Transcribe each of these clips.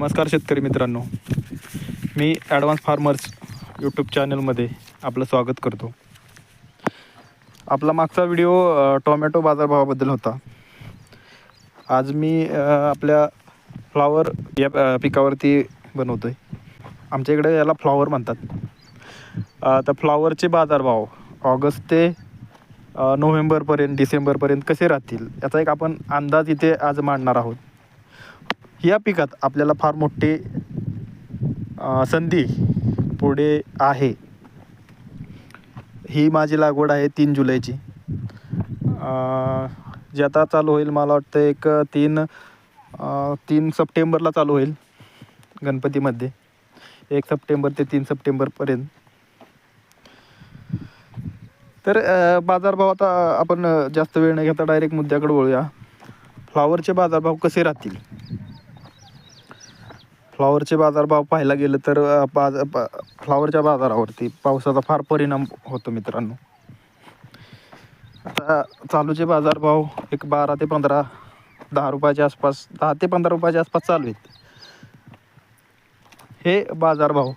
नमस्कार शेतकरी मित्रांनो. मी ॲडव्हान्स फार्मर्स यूट्यूब चॅनलमध्ये आपलं स्वागत करतो. आपला मागचा व्हिडिओ टोमॅटो बाजारभावाबद्दल होता. आज मी आपल्या फ्लावर या पिकावरती बनवतो आहे आमच्या इकडे याला फ्लॉवर म्हणतात. तर फ्लॉवरचे बाजारभाव ऑगस्ट ते नोव्हेंबरपर्यंत डिसेंबरपर्यंत कसे राहतील? याचा एक आपण अंदाज इथे आज मांडणार आहोत. या पिकात आपल्याला फार मोठी संधी पुढे आहे. ही माझी लागवड आहे तीन जुलैची. जे जी आता चालू होईल मला वाटतं एक तीन तीन सप्टेंबरला चालू होईल गणपतीमध्ये. एक सप्टेंबर ते तीन सप्टेंबरपर्यंत. तर बाजारभाव आता आपण जास्त वेळ न घेता डायरेक्ट मुद्द्याकडे वळूया. फ्लावरचे बाजारभाव कसे राहतील? फ्लॉवरचे बाजारभाव पाहायला गेलं तर बाज बा फ्लॉवरच्या बाजारावरती पावसाचा फार परिणाम होतो मित्रांनो. आता चालूचे बाजारभाव एक बारा ते पंधरा दहा रुपयाच्या आसपास दहा ते पंधरा रुपयाच्या आसपास चालू आहेत. हे बाजारभाव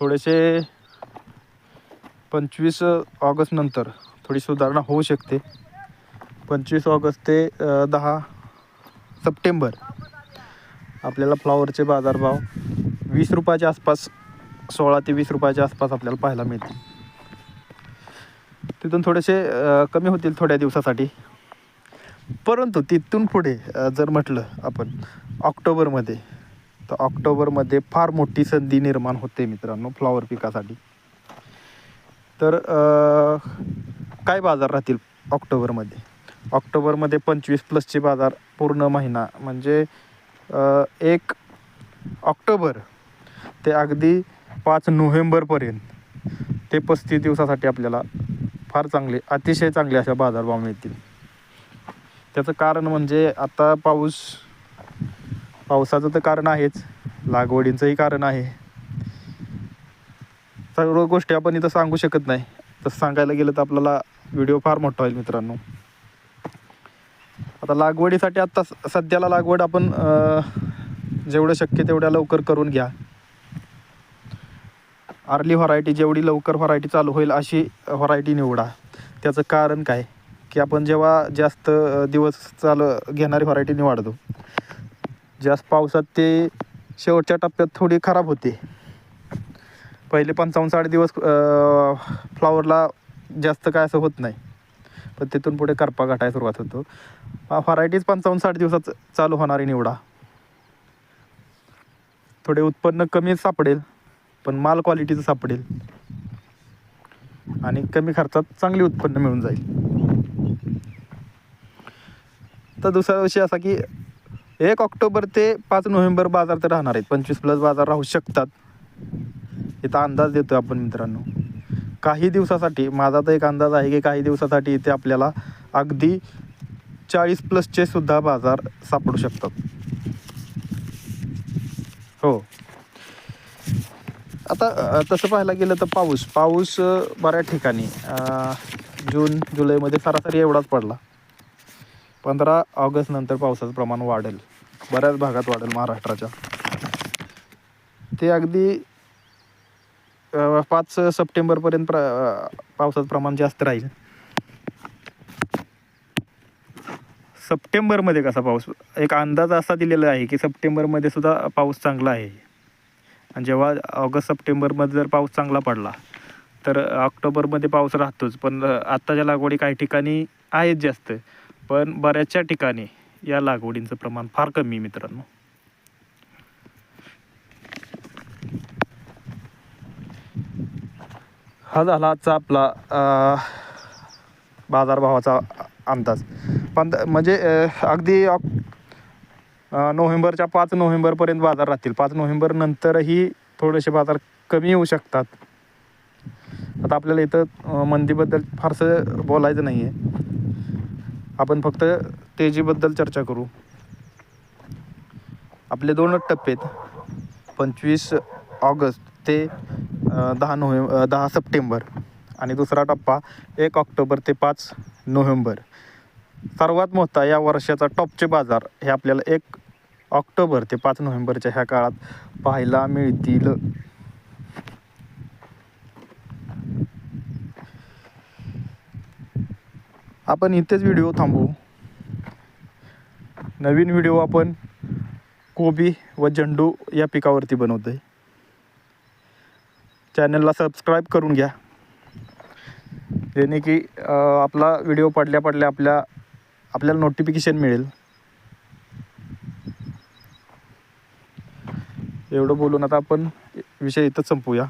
थोडेसे पंचवीस ऑगस्ट नंतर थोडी सुधारणा होऊ शकते. पंचवीस ऑगस्ट ते दहा सप्टेंबर आपल्याला फ्लॉवरचे बाजारभाव वीस रुपयाच्या आसपास सोळा ते वीस रुपयाच्या आसपास आपल्याला पाहायला मिळतील. तिथून थोडेसे कमी होतील थोड्या दिवसासाठी. परंतु तिथून पुढे जर म्हटलं आपण ऑक्टोबरमध्ये तर ऑक्टोबरमध्ये फार मोठी संधी निर्माण होते मित्रांनो फ्लॉवर पिकासाठी. तर काय बाजार राहतील ऑक्टोबरमध्ये? ऑक्टोबरमध्ये पंचवीस प्लसचे बाजार पूर्ण महिना म्हणजे एक ऑक्टोबर ते अगदी पाच नोव्हेंबरपर्यंत ते पस्तीस दिवसासाठी आपल्याला फार चांगले अतिशय चांगले अशा बाजारभाव मिळतील. त्याचं कारण म्हणजे आता पाऊस पावसाचं तर कारण आहेच लागवडींचंही कारण आहे. सर्व गोष्टी आपण इथं सांगू शकत नाही. तसं सांगायला गेलं तर आपल्याला व्हिडिओ फार मोठा होईल मित्रांनो. आता लागवडीसाठी आत्ता सध्याला लागवड आपण जेवढं शक्य तेवढ्या लवकर करून घ्या. अर्ली व्हरायटी जेवढी लवकर व्हरायटी चालू होईल अशी व्हरायटी निवडा. त्याचं कारण काय? की आपण जेव्हा जास्त दिवस चालू घेणारी व्हरायटी निवडतो जास्त पावसात ते शेवटच्या टप्प्यात थोडी खराब होते. पहिले पंचावन्न साठ दिवस फ्लॉवरला जास्त काय असं होत नाही. पण तिथून पुढे करपा गाठायला सुरुवात होतो. व्हरायटीज पंचावन्न साठ दिवसात चालू होणारी निवडा. थोडे उत्पन्न कमी सापडेल पण माल क्वालिटीचं सापडेल. आणि कमी खर्चात चांगली उत्पन्न मिळून जाईल. तर दुसरा विषय असा की एक ऑक्टोबर ते पाच नोव्हेंबर बाजार तर राहणार आहेत. पंचवीस प्लस बाजार राहू शकतात. इथं अंदाज देतो आपण मित्रांनो. काही दिवसासाठी माझा तर एक अंदाज आहे की काही दिवसासाठी इथे आपल्याला अगदी चाळीस प्लसचे सुद्धा बाजार सापडू शकतात. हो. आता तसं पाहायला गेलं तर पाऊस. पाऊस बऱ्याच ठिकाणी. जून जुलैमध्ये सरासरी एवढाच पडला. पंधरा ऑगस्ट नंतर पावसाचं प्रमाण वाढेल. बऱ्याच भागात वाढेल महाराष्ट्राच्या. ते अगदी पाच सप्टेंबरपर्यंत प्र पावसाचं प्रमाण जास्त राहील. सप्टेंबरमध्ये कसा पाऊस? एक अंदाज असा दिलेला आहे की सप्टेंबरमध्ये सुद्धा पाऊस चांगला आहे. आणि जेव्हा ऑगस्ट सप्टेंबरमध्ये जर पाऊस चांगला पडला तर ऑक्टोबरमध्ये पाऊस राहतोच. पण आत्ताच्या लागवडी काही ठिकाणी आहेत जास्त. पण बऱ्याचशा ठिकाणी या लागवडींचं प्रमाण फार कमी मित्रांनो. हा झाला आजचा आपला बाजारभावाचा अंदाज. पण म्हणजे अगदी ऑक नोव्हेंबरच्या पाच नोव्हेंबरपर्यंत बाजार राहतील. पाच नोव्हेंबर नंतरही थोडेसे बाजार कमी येऊ शकतात. आता आपल्याला इथं मंदीबद्दल फारसं बोलायचं नाही आहे आपण फक्त तेजीबद्दल चर्चा करू. आपले दोनच टप्पे आहेत. पंचवीस ऑगस्ट ते दहा नोव्हें दहा सप्टेंबर आणि दुसरा टप्पा एक ऑक्टोबर ते पाच नोव्हेंबर. सर्वात मोठा या वर्षाचा टॉपचे बाजार हे आपल्याला एक ऑक्टोबर ते पाच नोव्हेंबरच्या ह्या काळात पाहायला मिळतील. आपण इथेच व्हिडिओ थांबवू. नवीन व्हिडिओ आपण कोबी व झेंडू या पिकावरती बनवतोय. चॅनलला सबस्क्राईब करून घ्या. जेणे की आपला व्हिडिओ पडल्या पडल्या आपल्या आपल्याला नोटिफिकेशन मिळेल. एवढं बोलून आता आपण विषय इथंच संपूया.